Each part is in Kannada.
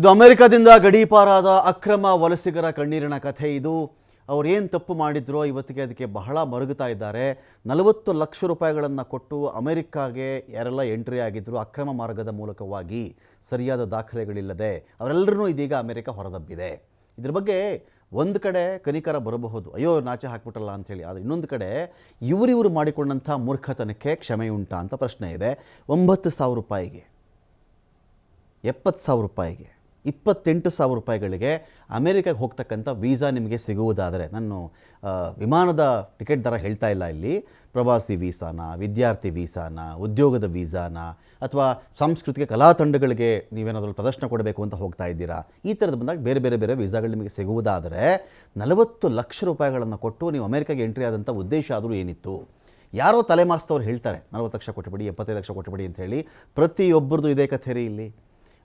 ಇದು ಅಮೆರಿಕದಿಂದ ಗಡೀಪಾರಾದ ಅಕ್ರಮ ವಲಸಿಗರ ಕಣ್ಣೀರಿನ ಕಥೆ ಇದು. ಏನು ತಪ್ಪು ಮಾಡಿದ್ರೋ ಇವತ್ತಿಗೆ ಅದಕ್ಕೆ ಬಹಳ ಮರುಗುತ್ತಾ ಇದ್ದಾರೆ. ನಲವತ್ತು ಲಕ್ಷ ರೂಪಾಯಿಗಳನ್ನು ಕೊಟ್ಟು ಅಮೆರಿಕಾಗೆ ಯಾರೆಲ್ಲ ಎಂಟ್ರಿ ಆಗಿದ್ರು ಅಕ್ರಮ ಮಾರ್ಗದ ಮೂಲಕವಾಗಿ ಸರಿಯಾದ ದಾಖಲೆಗಳಿಲ್ಲದೆ ಅವರೆಲ್ಲರೂ ಇದೀಗ ಅಮೆರಿಕ ಹೊರದಬ್ಬಿದೆ. ಇದ್ರ ಬಗ್ಗೆ ಒಂದು ಕಡೆ ಕನಿಕರ ಬರಬಹುದು. ಅಯ್ಯೋ, ನಾಚೆ ಹಾಕ್ಬಿಟ್ರಲ್ಲ ಅಂಥೇಳಿ. ಆದರೆ ಇನ್ನೊಂದು ಕಡೆ ಇವರಿವರು ಮಾಡಿಕೊಂಡಂಥ ಮೂರ್ಖತನಕ್ಕೆ ಕ್ಷಮೆಯುಂಟಾ ಅಂತ ಪ್ರಶ್ನೆ ಇದೆ. ಒಂಬತ್ತು ಸಾವಿರ ರೂಪಾಯಿಗೆ, ಎಪ್ಪತ್ತು ಸಾವಿರ ರೂಪಾಯಿಗೆ ಇಪ್ಪತ್ತೆಂಟು ಸಾವಿರ ರೂಪಾಯಿಗಳಿಗೆ ಅಮೇರಿಕಾಗೆ ಹೋಗ್ತಕ್ಕಂಥ ವೀಸಾ ನಿಮಗೆ ಸಿಗುವುದಾದರೆ ನಾನು ವಿಮಾನದ ಟಿಕೆಟ್ ದರ ಹೇಳ್ತಾ ಇಲ್ಲ ಇಲ್ಲಿ. ಪ್ರವಾಸಿ ವೀಸಾನ, ವಿದ್ಯಾರ್ಥಿ ವೀಸಾನ, ಉದ್ಯೋಗದ ವೀಸಾನ, ಅಥವಾ ಸಾಂಸ್ಕೃತಿಕ ಕಲಾ ತಂಡಗಳಿಗೆ ನೀವೇನಾದರೂ ಪ್ರದರ್ಶನ ಕೊಡಬೇಕು ಅಂತ ಹೋಗ್ತಾ ಇದ್ದೀರಾ? ಈ ಥರದ್ದು ಬಂದಾಗ ಬೇರೆ ಬೇರೆ ಬೇರೆ ವೀಸಾಗಳು ನಿಮಗೆ ಸಿಗುವುದಾದರೆ ನಲವತ್ತು ಲಕ್ಷ ರೂಪಾಯಿಗಳನ್ನು ಕೊಟ್ಟು ನೀವು ಅಮೇರಿಕಾಗೆ ಎಂಟ್ರಿ ಆದಂಥ ಉದ್ದೇಶ ಆದರೂ ಏನಿತ್ತು? ಯಾರೋ ತಲೆಮಾಸ್ತವ್ರು ಹೇಳ್ತಾರೆ, ನಲವತ್ತು ಲಕ್ಷ ಕೊಟ್ಟುಬಿಡಿ, ಎಪ್ಪತ್ತೈದು ಲಕ್ಷ ಕೊಟ್ಟುಬಿಡಿ ಅಂತ ಹೇಳಿ. ಪ್ರತಿಯೊಬ್ಬರದು ಇದೇ ಕಥೆ ರೀ ಇಲ್ಲಿ.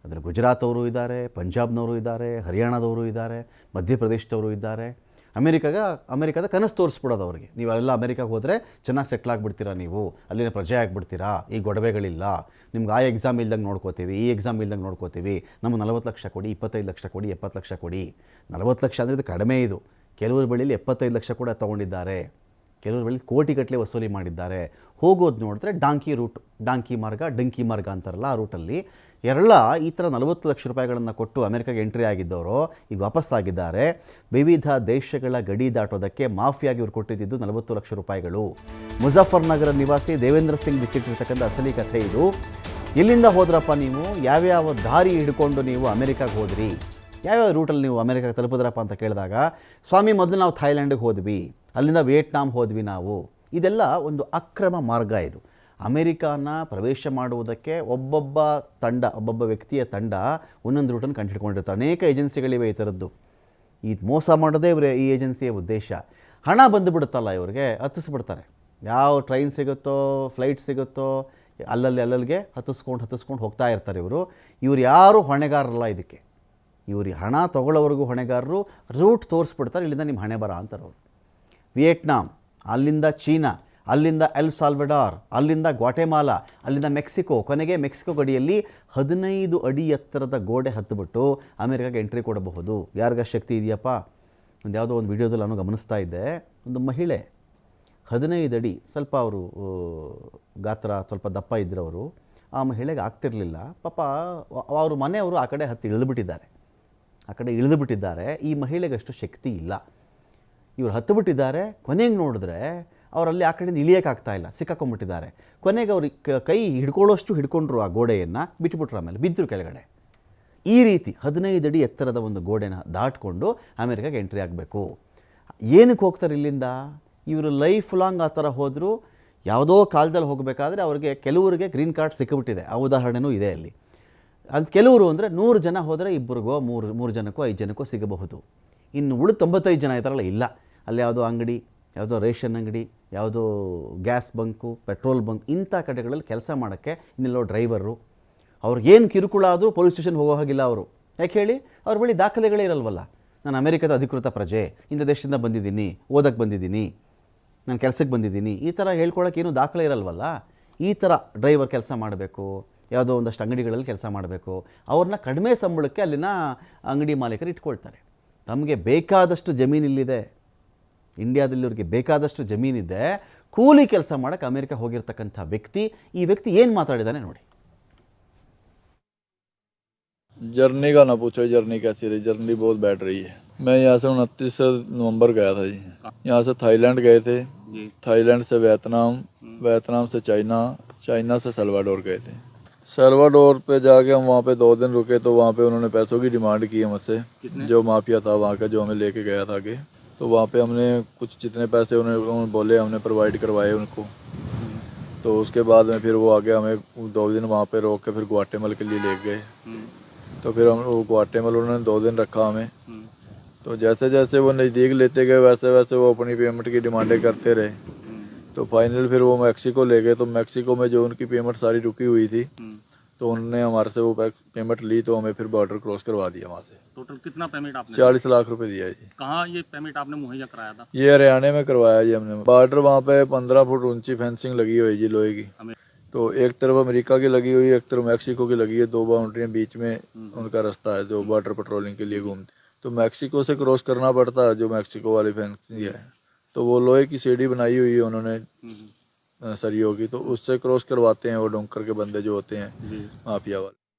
ಅದರ ಗುಜರಾತ್ ಅವರು ಇದ್ದಾರೆ, ಪಂಜಾಬ್ನವರು ಇದ್ದಾರೆ, ಹರಿಯಾಣದವರು ಇದ್ದಾರೆ, ಮಧ್ಯಪ್ರದೇಶದವರು ಇದ್ದಾರೆ. ಅಮೆರಿಕಾಗ, ಅಮೆರಿಕಾದ ಕನಸು ತೋರಿಸ್ಬಿಡೋದು ಅವ್ರಿಗೆ. ನೀವು ಅಲ್ಲೆಲ್ಲ ಅಮೆರಿಕಾಗೆ ಹೋದರೆ ಚೆನ್ನಾಗಿ ಸೆಟ್ಲ್ ಆಗಿಬಿಡ್ತೀರಾ ನೀವು? ಅಲ್ಲಿನ ಪ್ರಜೆ ಆಗಿಬಿಡ್ತೀರಾ? ಈ ಗೊಡವೆಗಳಿಲ್ಲ. ನಿಮ್ಗೆ ಆ ಎಕ್ಸಾಮ್ ಇಲ್ದಂಗೆ ನೋಡ್ಕೋತೀವಿ, ಈ ಎಕ್ಸಾಮ್ ಇಲ್ದಂಗೆ ನೋಡ್ಕೋತೀವಿ. ನಮ್ಮ ನಲವತ್ತು ಲಕ್ಷ ಕೊಡಿ, ಇಪ್ಪತ್ತೈದು ಲಕ್ಷ ಕೊಡಿ, ಎಪ್ಪತ್ತು ಲಕ್ಷ ಕೊಡಿ. ನಲವತ್ತು ಲಕ್ಷ ಅಂದರೆ ಇದು ಕಡಿಮೆ ಇದು. ಕೆಲವರು ಬಳಿಯಲ್ಲಿ ಎಪ್ಪತ್ತೈದು ಲಕ್ಷ ಕೂಡ ತೊಗೊಂಡಿದ್ದಾರೆ. ಕೆಲವರು ಕೋಟಿಗಟ್ಟಲೆ ವಸೂಲಿ ಮಾಡಿದ್ದಾರೆ. ಹೋಗೋದು ನೋಡಿದ್ರೆ ಡಾಂಕಿ ರೂಟ್, ಡಾಂಕಿ ಮಾರ್ಗ, ಡಂಕಿ ಮಾರ್ಗ ಅಂತಾರಲ್ಲ ಆ ರೂಟಲ್ಲಿ. ಎಲ್ಲ ಈ ಥರ ನಲವತ್ತು ಲಕ್ಷ ರೂಪಾಯಿಗಳನ್ನು ಕೊಟ್ಟು ಅಮೆರಿಕಾಗೆ ಎಂಟ್ರಿ ಆಗಿದ್ದವರು ಈಗ ವಾಪಸ್ಸಾಗಿದ್ದಾರೆ ವಿವಿಧ ದೇಶಗಳ ಗಡಿ ದಾಟೋದಕ್ಕೆ ಮಾಫಿಯಾಗಿ ಇವರು ಕೊಟ್ಟಿದ್ದು ನಲವತ್ತು ಲಕ್ಷ ರೂಪಾಯಿಗಳು. ಮುಜಫರ್ನಗರ ನಿವಾಸಿ ದೇವೇಂದ್ರ ಸಿಂಗ್ ಬಿಚ್ಚಿಟ್ಟಿರ್ತಕ್ಕಂಥ ಅಸಲಿ ಕಥೆ ಇದು. ಎಲ್ಲಿಂದ ಹೋದ್ರಪ್ಪ ನೀವು? ಯಾವ್ಯಾವ ದಾರಿ ಹಿಡ್ಕೊಂಡು ನೀವು ಅಮೆರಿಕಾಗೆ ಹೋದ್ರಿ? ಯಾವ್ಯಾವ ರೂಟಲ್ಲಿ ನೀವು ಅಮೆರಿಕಾಗೆ ತಲುಪಿದ್ರಪ್ಪ ಅಂತ ಕೇಳಿದಾಗ, ಸ್ವಾಮಿ ಮೊದಲು ನಾವು ಥೈಲ್ಯಾಂಡಿಗೆ ಹೋದ್ವಿ, ಅಲ್ಲಿಂದ ವಿಯೆಟ್ನಾಂ ಹೋದ್ವಿ ನಾವು. ಇದೆಲ್ಲ ಒಂದು ಅಕ್ರಮ ಮಾರ್ಗ ಇದು. ಅಮೆರಿಕಾನ ಪ್ರವೇಶ ಮಾಡುವುದಕ್ಕೆ ಒಬ್ಬೊಬ್ಬ ತಂಡ, ಒಬ್ಬೊಬ್ಬ ವ್ಯಕ್ತಿಯ ತಂಡ ಒಂದೊಂದು ರೂಟನ್ನು ಕಂಡುಹಿಡ್ಕೊಂಡಿರ್ತಾರೆ. ಅನೇಕ ಏಜೆನ್ಸಿಗಳಿವೆ ಈ ಥರದ್ದು. ಈ ಮೋಸ ಮಾಡೋದೇ ಇವರೇ ಈ ಏಜೆನ್ಸಿಯ ಉದ್ದೇಶ. ಹಣ ಬಂದುಬಿಡುತ್ತಲ್ಲ ಇವ್ರಿಗೆ, ಹತ್ತಿಸ್ಬಿಡ್ತಾರೆ. ಯಾವ ಟ್ರೈನ್ ಸಿಗುತ್ತೋ, ಫ್ಲೈಟ್ ಸಿಗುತ್ತೋ, ಅಲ್ಲಲ್ಲಿ ಅಲ್ಲಲ್ಲಿಗೆ ಹತ್ತಿಸ್ಕೊಂಡು ಹತ್ತಿಸ್ಕೊಂಡು ಹೋಗ್ತಾ ಇರ್ತಾರೆ ಇವರು. ಇವ್ರು ಯಾರೂ ಹೊಣೆಗಾರರಲ್ಲ ಇದಕ್ಕೆ. ಇವ್ರಿಗೆ ಹಣ ತೊಗೊಳ್ಳೋವರೆಗೂ ಹೊಣೆಗಾರರು ರೂಟ್ ತೋರಿಸ್ಬಿಡ್ತಾರೆ, ಇಲ್ಲಿಂದ ನಿಮ್ಮ ಹಣೆ ಬರ ಅಂತಾರೆ ಅವರು. ವಿಯೆಟ್ನಾಂ, ಅಲ್ಲಿಂದ ಚೀನಾ, ಅಲ್ಲಿಂದ ಎಲ್ ಸಾಲ್ವೆಡಾರ್, ಅಲ್ಲಿಂದ ಗ್ವಾಟೆಮಾಲಾ, ಅಲ್ಲಿಂದ ಮೆಕ್ಸಿಕೋ, ಕೊನೆಗೆ ಮೆಕ್ಸಿಕೋ ಗಡಿಯಲ್ಲಿ ಹದಿನೈದು ಅಡಿ ಎತ್ತರದ ಗೋಡೆ ಹತ್ತಿಬಿಟ್ಟು ಅಮೆರಿಕಾಗೆ ಎಂಟ್ರಿ ಕೊಡಬಹುದು. ಯಾರಿಗ ಶಕ್ತಿ ಇದೆಯಪ್ಪ? ಒಂದು ಯಾವುದೋ ಒಂದು ವಿಡಿಯೋದಲ್ಲಿ ನಾನು ಗಮನಿಸ್ತಾ ಇದ್ದೆ, ಒಂದು ಮಹಿಳೆ ಹದಿನೈದು ಅಡಿ, ಸ್ವಲ್ಪ ಅವರು ಗಾತ್ರ, ಸ್ವಲ್ಪ ದಪ್ಪ ಇದ್ರವರು, ಆ ಮಹಿಳೆಗೆ ಆಗ್ತಿರಲಿಲ್ಲ. ಪಾಪ ಅವರು ಮನೆಯವರು ಆ ಕಡೆ ಹತ್ತಿ ಇಳಿದುಬಿಟ್ಟಿದ್ದಾರೆ. ಆ ಕಡೆ ಇಳಿದು ಬಿಟ್ಟಿದ್ದಾರೆ ಈ ಮಹಿಳೆಗೆ ಅಷ್ಟು ಶಕ್ತಿ ಇಲ್ಲ. ಇವರು ಹತ್ತು ಬಿಟ್ಟಿದ್ದಾರೆ ಕೊನೆಗೆ ನೋಡಿದ್ರೆ ಅವರಲ್ಲಿ ಆ ಕಡೆಯಿಂದ ಇಳಿಯೋಕ್ಕಾಗ್ತಾ ಇಲ್ಲ. ಸಿಕ್ಕಾಕೊಂಡ್ಬಿಟ್ಟಿದ್ದಾರೆ. ಕೊನೆಗೆ ಅವ್ರಿಗೆ ಕೈ ಹಿಡ್ಕೊಳ್ಳೋಷ್ಟು ಹಿಡ್ಕೊಂಡ್ರು ಆ ಗೋಡೆಯನ್ನು ಬಿಟ್ಟುಬಿಟ್ರು ಆಮೇಲೆ, ಬಿದ್ದರು ಕೆಳಗಡೆ. ಈ ರೀತಿ ಹದಿನೈದು ಅಡಿ ಎತ್ತರದ ಒಂದು ಗೋಡೆನ ದಾಟ್ಕೊಂಡು ಅಮೆರಿಕಾಗೆ ಎಂಟ್ರಿ ಆಗಬೇಕು. ಏನಕ್ಕೆ ಹೋಗ್ತಾರೆ ಇಲ್ಲಿಂದ? ಇವರು ಲೈಫ್ ಲಾಂಗ್ ಆ ಥರ ಹೋದರೂ. ಯಾವುದೋ ಕಾಲದಲ್ಲಿ ಹೋಗಬೇಕಾದ್ರೆ ಅವ್ರಿಗೆ ಕೆಲವರಿಗೆ ಗ್ರೀನ್ ಕಾರ್ಡ್ ಸಿಕ್ಕಿಬಿಟ್ಟಿದೆ ಆ ಉದಾಹರಣೆನೂ ಇದೆ ಅಲ್ಲಿ. ಅದು ಕೆಲವರು ಅಂದರೆ ನೂರು ಜನ ಹೋದರೆ ಇಬ್ಬರಿಗೋ ಮೂರು ಮೂರು ಜನಕ್ಕೋ, ಐದು ಜನಕ್ಕೋ ಸಿಗಬಹುದು. ಇನ್ನು ಉಳಿದು ತೊಂಬತ್ತೈದು ಜನ ಇದ್ದಾರಲ್ಲ ಇಲ್ಲ. ಅಲ್ಲಿ ಯಾವುದೋ ಅಂಗಡಿ, ಯಾವುದೋ ರೇಷನ್ ಅಂಗಡಿ, ಯಾವುದೋ ಗ್ಯಾಸ್ ಬಂಕು, ಪೆಟ್ರೋಲ್ ಬಂಕ್, ಇಂಥ ಕಡೆಗಳಲ್ಲಿ ಕೆಲಸ ಮಾಡೋಕ್ಕೆ ಇನ್ನೆಲ್ಲೋ ಡ್ರೈವರು. ಅವ್ರಿಗೇನು ಕಿರುಕುಳ ಆದರೂ ಪೊಲೀಸ್ ಸ್ಟೇಷನ್ ಹೋಗೋ ಹಾಗಿಲ್ಲ ಅವರು. ಯಾಕೆ ಹೇಳಿ? ಅವ್ರ ಬಳಿ ದಾಖಲೆಗಳೇ ಇರಲ್ವಲ್ಲ. ನಾನು ಅಮೆರಿಕದ ಅಧಿಕೃತ ಪ್ರಜೆ, ಇಂಥ ದೇಶದಿಂದ ಬಂದಿದ್ದೀನಿ ಓದಕ್ಕೆ ಬಂದಿದ್ದೀನಿ, ನಾನು ಕೆಲಸಕ್ಕೆ ಬಂದಿದ್ದೀನಿ, ಈ ಥರ ಹೇಳ್ಕೊಳಕ್ಕೆ ಏನೂ ದಾಖಲೆ ಇರಲ್ವಲ್ಲ? ಈ ಥರ ಡ್ರೈವರ್ ಕೆಲಸ ಮಾಡಬೇಕು. ಯಾವುದೋ ಒಂದಷ್ಟು ಅಂಗಡಿಗಳಲ್ಲಿ ಕೆಲಸ ಮಾಡಬೇಕು ಅವ್ರನ್ನ ಕಡಿಮೆ ಸಂಬಳಕ್ಕೆ ಅಲ್ಲಿನ ಅಂಗಡಿ ಮಾಲೀಕರು ಇಟ್ಕೊಳ್ತಾರೆ ತಮಗೆ ಬೇಕಾದಷ್ಟು ಜಮೀನು ಇಲ್ಲಿದೆ ಇಂಡಿಯಾದಲ್ಲಿ ಅವ್ರಿಗೆ ಬೇಕಾದಷ್ಟು ಜಮೀನಿದೆ ಕೂಲಿ ಕೆಲಸ ಮಾಡೋಕ್ಕೆ ಅಮೆರಿಕ ಹೋಗಿರ್ತಕ್ಕಂಥ ವ್ಯಕ್ತಿ ಈ ವ್ಯಕ್ತಿ ಏನು ಮಾತಾಡಿದ್ದಾನೆ ನೋಡಿ जर्नी का ना पूछो जर्नी कैसी रही जर्नी बहुत बैठ रही है मैं यहाँ से उनतीस नवंबर गया था जी यहाँ से थाईलैंड गए थे थाईलैंड से वियतनाम वियतनाम से चाइना चाइना से सलवाडोर गए थे سرواڈور پہ جا کے ہم وہاں پہ دو دن رکے تو وہاں پہ انہوں نے پیسوں کی ڈیمانڈ کی ہم سے جو مافیا تھا وہاں کا جو ہمیں لے کے گیا تھا آگے۔ تو وہاں پہ ہم نے کچھ جتنے پیسے انہوں نے بولے ہم نے پرووائڈ کروائے ان کو۔ تو اس کے بعد میں پھر وہ آگے ہمیں دو دن وہاں پہ روک کے پھر گواٹے مل کے لیے لے گئے۔ تو پھر ہم وہ گواٹے مل انہوں نے دو دن رکھا ہمیں۔ تو جیسے جیسے وہ نزدیک لیتے گئے ویسے ویسے وہ اپنی پیمنٹ کی ڈیمانڈیں کرتے رہے۔ تو فائنل پھر وہ میکسیکو لے گئے تو میکسیکو میں جو ان کی پیمنٹ ساری رکی ہوئی تھی تو انہوں نے ہمارے سے وہ پیمنٹ لی تو ہمیں پھر بارڈر کراس کروا دیا وہاں سے۔ ٹوٹل کتنا پیمنٹ آپ نے؟ چالیس لاکھ روپے دیا جی۔ کہاں یہ پیمنٹ آپ نے مہیا کرایا تھا؟ یہ ہریانے میں کروایا جی ہم نے۔ بارڈر وہاں پہ پندرہ فٹ اونچی فینسنگ لگی ہوئی جی لوہے کی۔ تو ایک طرف امریکہ کی لگی ہوئی ایک طرف میکسیکو کی لگی ہے۔ دو باؤنڈریاں بیچ میں ان کا راستہ ہے جو بارڈر پٹرولنگ کے لیے گھومتے۔ تو میکسیکو سے کراس کرنا پڑتا ہے جو میکسیکو والی فینسنگ ہے۔ تو وہ لوہے کی سیڑھی بنائی ہوئی ہے انہوں نے سریوں کی تو اس سے کراس کرواتے ہیں وہ ڈونکر کے بندے جو ہوتے ہیں جی۔ مافیا والے۔